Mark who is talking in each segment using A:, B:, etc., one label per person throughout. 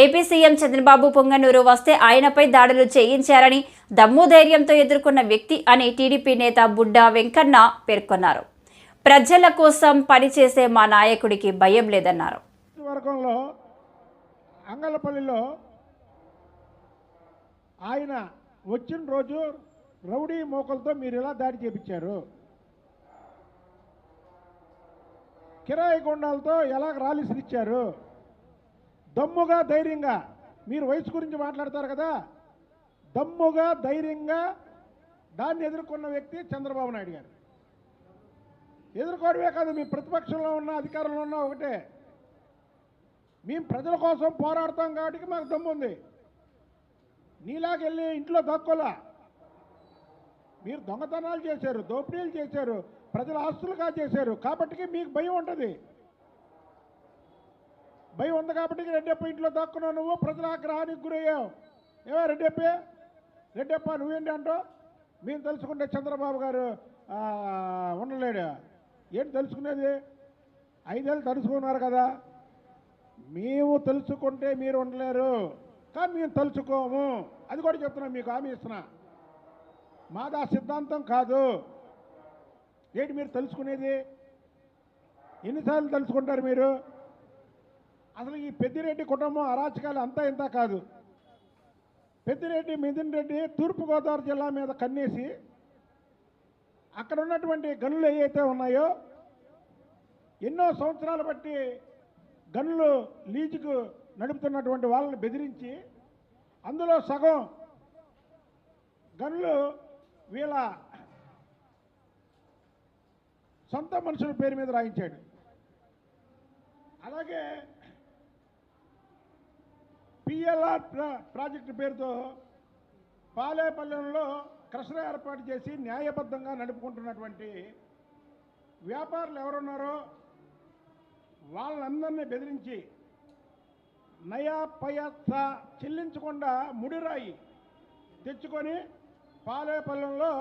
A: AP CM Chandrababu Punganur వస్తే ఆయనపై దాడులు చేయించారని దమ్ము ధైర్యంతో ఎదుర్కొన్న వ్యక్తి అని టీడీపీ నేత బుడ్డా వెంకన్న పేర్కొన్నారు. ప్రజల కోసం పనిచేసే మా నాయకుడికి భయం లేదన్నారు.
B: వర్గంలో ఆయన వచ్చిన రోజు రౌడీ మోకలతో మీరు ఎలా దాడి చేపించారు? కిరాయి గుండాలతో ఎలా రాలిసిరిచ్చారు దమ్ముగా ధైర్యంగా. మీరు వయసు గురించి మాట్లాడతారు కదా? దమ్ముగా ధైర్యంగా దాన్ని ఎదుర్కొన్న వ్యక్తి చంద్రబాబు నాయుడు గారు. ఎదుర్కోవడమే కాదు మీ ప్రతిపక్షంలో ఉన్న అధికారంలో ఉన్న ఒకటే. మేము ప్రజల కోసం పోరాడతాం కాబట్టి మాకు దమ్ము ఉంది. నీలాగెళ్ళి ఇంట్లో దక్కోలా. మీరు దొంగతనాలు చేశారు దోపిడీలు చేశారు ప్రజల ఆస్తులుగా చేశారు. కాబట్టి మీకు భయం ఉంటుంది. భయం ఉంది కాబట్టి రెడ్డప్ప ఇంట్లో దక్కున్నావు నువ్వు ప్రజల ఆగ్రహానికి గురయ్యావు. ఏమో రెడ్డప్ప? రెడ్డప్ప నువ్వేంటి అంటావు? మేము తెలుసుకుంటే చంద్రబాబు గారు ఉండలేడు. ఏంటి తెలుసుకునేది? ఐదేళ్ళు తెలుసుకున్నారు కదా. మేము తెలుసుకుంటే మీరు ఉండలేరు. కానీ మేము తెలుసుకోము అది కూడా చెప్తున్నాం మీకు హామీ ఇస్తున్నా. మాది సిద్ధాంతం కాదు. ఏంటి మీరు తెలుసుకునేది? ఎన్నిసార్లు తెలుసుకుంటారు మీరు? అసలు ఈ పెద్దిరెడ్డి కుటుంబం అరాచకాలు అంతా ఇంత కాదు. పెద్దిరెడ్డి మిథున్ రెడ్డి తూర్పుగోదావరి జిల్లా మీద కన్నేసి అక్కడ ఉన్నటువంటి గనులు ఏవైతే ఉన్నాయో ఎన్నో సంవత్సరాలు బట్టి గనులు లీజుకు నడుపుతున్నటువంటి వాళ్ళని బెదిరించి అందులో సగం గనులు వీళ్ళ సొంత మనుషుల పేరు మీద రాయించాడు. అలాగే పిఎల్ఆర్ ప్రాజెక్టు పేరుతో పాలేపల్లెంలో క్రషర్ ఏర్పాటు చేసి న్యాయబద్ధంగా నడుపుకుంటున్నటువంటి వ్యాపారులు ఎవరున్నారో వాళ్ళందరినీ బెదిరించి నయా పయత్స చెల్లించకుండా ముడిరాయి తెచ్చుకొని పాలేపల్లెంలో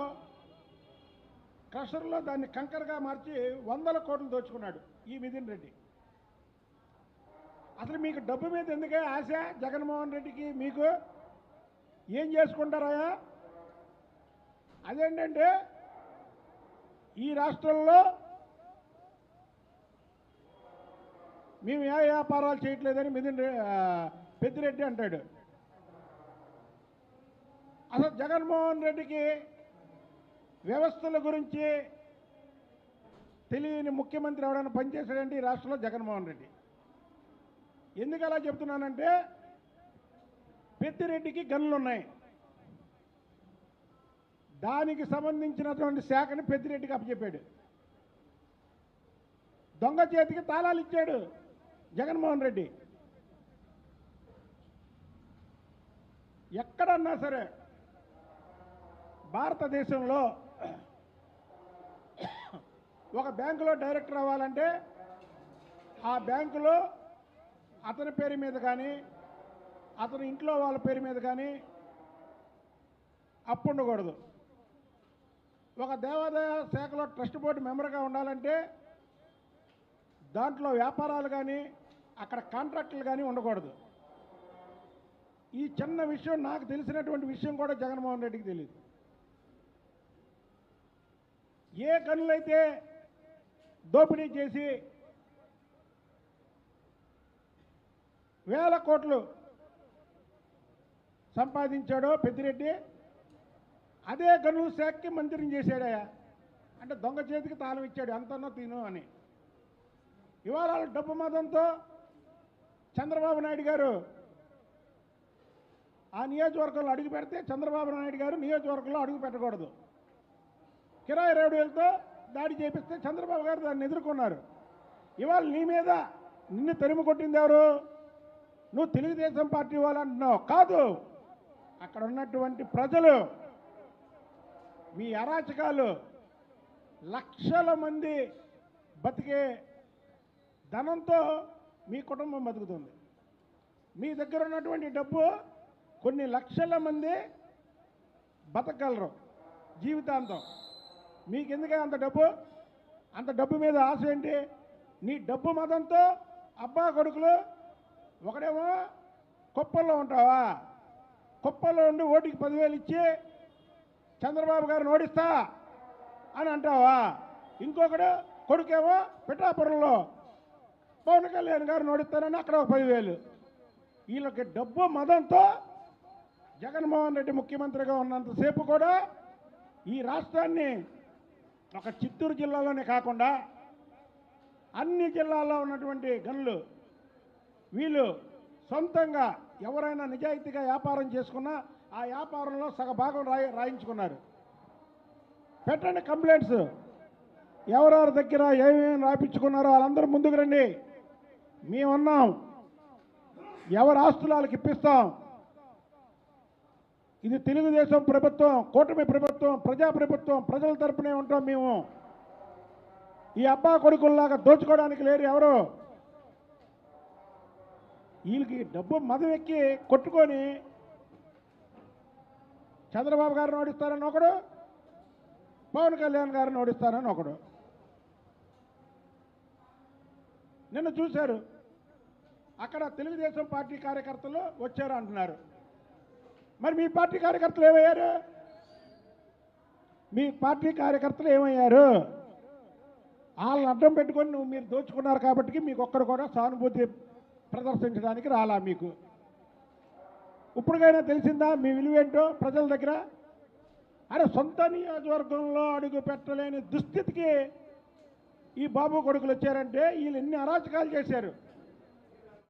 B: క్రషర్లో దాన్ని కంకరగా మార్చి వందల కోట్లు దోచుకున్నాడు ఈ మిథున్ రెడ్డి. అసలు మీకు డబ్బు మీద ఎందుకే ఆశ? జగన్మోహన్ రెడ్డికి మీకు ఏం చేసుకుంటారాయా అదేంటంటే ఈ రాష్ట్రంలో మేము ఏ వ్యాపారాలు చేయట్లేదని మిథున్ పెద్దిరెడ్డి అంటాడు. అసలు జగన్మోహన్ రెడ్డికి వ్యవస్థల గురించి తెలియని ముఖ్యమంత్రి ఎవడైనా పనిచేశాడంటే ఈ రాష్ట్రంలో జగన్మోహన్ రెడ్డి. ఎందుకు అలా చెప్తున్నానంటే పెద్దిరెడ్డికి గన్నులు ఉన్నాయి. దానికి సంబంధించినటువంటి శాఖని పెద్దిరెడ్డికి అప్పచెప్పాడు. దొంగ చేతికి తాళాలు ఇచ్చాడు జగన్మోహన్ రెడ్డి. ఎక్కడన్నా సరే భారతదేశంలో ఒక బ్యాంకులో డైరెక్టర్ అవ్వాలంటే ఆ బ్యాంకులో అతని పేరు మీద కానీ అతని ఇంట్లో వాళ్ళ పేరు మీద కానీ అప్పు ఉండకూడదు. ఒక దేవాదాయ శాఖలో ట్రస్ట్ బోర్డు మెంబర్గా ఉండాలంటే దాంట్లో వ్యాపారాలు కానీ అక్కడ కాంట్రాక్టులు కానీ ఉండకూడదు. ఈ చిన్న విషయం నాకు తెలిసినటువంటి విషయం కూడా జగన్మోహన్ రెడ్డికి తెలియదు ఏ కనులైతే దోపిడీ చేసి వేల కోట్లు సంపాదించాడో పెద్దిరెడ్డి. అదే గనుల శాఖకి మంత్రిని చేశాడయా అంటే దొంగ చేతికి తాళం ఇచ్చాడు. ఎంతనో తిను అని. ఇవాళ వాళ్ళ డబ్బు మతంతో చంద్రబాబు నాయుడు గారు ఆ నియోజకవర్గంలో అడుగు పెడితే చంద్రబాబు నాయుడు గారు నియోజకవర్గంలో అడుగు పెట్టకూడదు. కిరాయి రేవుడిలతో దాడి చేపిస్తే చంద్రబాబు గారు దాన్ని ఎదుర్కొన్నారు. ఇవాళ నీ మీద నిన్ను తరిమి కొట్టింది ఎవరు? నువ్వు తెలుగుదేశం పార్టీ వాళ్ళు అంటున్నావు కాదు అక్కడ ఉన్నటువంటి ప్రజలు మీ అరాచకాలు లక్షల మంది బతికే ధనంతో మీ కుటుంబం బతుకుతుంది. మీ దగ్గర ఉన్నటువంటి డబ్బు కొన్ని లక్షల మంది బతకగలరు జీవితాంతం. మీకు ఎందుకే అంత డబ్బు? అంత డబ్బు మీద ఆశ ఏంటి? నీ డబ్బు మతంతో అబ్బా కొడుకులు ఒకడేమో కుప్పల్లో ఉంటావా? కుప్పల్లో ఉండి ఓటికి పదివేలు ఇచ్చి చంద్రబాబు గారిని ఓడిస్తా అని అంటావా? ఇంకొకడు కొడుకేమో పిఠాపురంలో పవన్ కళ్యాణ్ గారిని ఓడిస్తానని అక్కడ ఒక పదివేలు. వీళ్ళకి డబ్బు మదంతో జగన్మోహన్ రెడ్డి ముఖ్యమంత్రిగా ఉన్నంతసేపు కూడా ఈ రాష్ట్రాన్ని ఒక చిత్తూరు జిల్లాలోనే కాకుండా అన్ని జిల్లాల్లో ఉన్నటువంటి గనులు వీళ్ళు సొంతంగా ఎవరైనా నిజాయితీగా వ్యాపారం చేసుకున్నా ఆ వ్యాపారంలో సగ భాగం రాయి రాయించుకున్నారు. పెట్టండి కంప్లైంట్స్. ఎవరెవరి దగ్గర ఏమేమి రాయించుకున్నారో వాళ్ళందరూ ముందుకు రండి. మేమున్నాం. ఎవరి ఆస్తులు వాళ్ళకి ఇప్పిస్తాం. ఇది తెలుగుదేశం ప్రభుత్వం కూటమి ప్రభుత్వం ప్రజా ప్రభుత్వం ప్రజల తరపునే ఉంటాం మేము. ఈ అబ్బా కొడుకుల్లాగా దోచుకోవడానికి లేరు ఎవరు? వీళ్ళకి డబ్బు మదం ఎక్కి కొట్టుకొని చంద్రబాబు గారిని ఓడిస్తారని ఒకడు పవన్ కళ్యాణ్ గారిని ఓడిస్తారని ఒకడు. నిన్న చూశారు అక్కడ తెలుగుదేశం పార్టీ కార్యకర్తలు వచ్చారు అంటున్నారు. మరి మీ పార్టీ కార్యకర్తలు ఏమయ్యారు? మీ పార్టీ కార్యకర్తలు ఏమయ్యారు? వాళ్ళని అడ్డం పెట్టుకొని నువ్వు మీరు దోచుకున్నారు కాబట్టి మీకు ఒక్కరు కూడా సానుభూతి ప్రదర్శించడానికి రాలా మీకు. ఇప్పటికైనా తెలిసిందా మీ విలువేంటో ప్రజల దగ్గర? అరే సొంత నియోజకవర్గంలో అడుగు పెట్టలేని దుస్థితికి ఈ బాబు కొడుకులు వచ్చారంటే వీళ్ళు ఎన్ని అరాచకాలు చేశారు?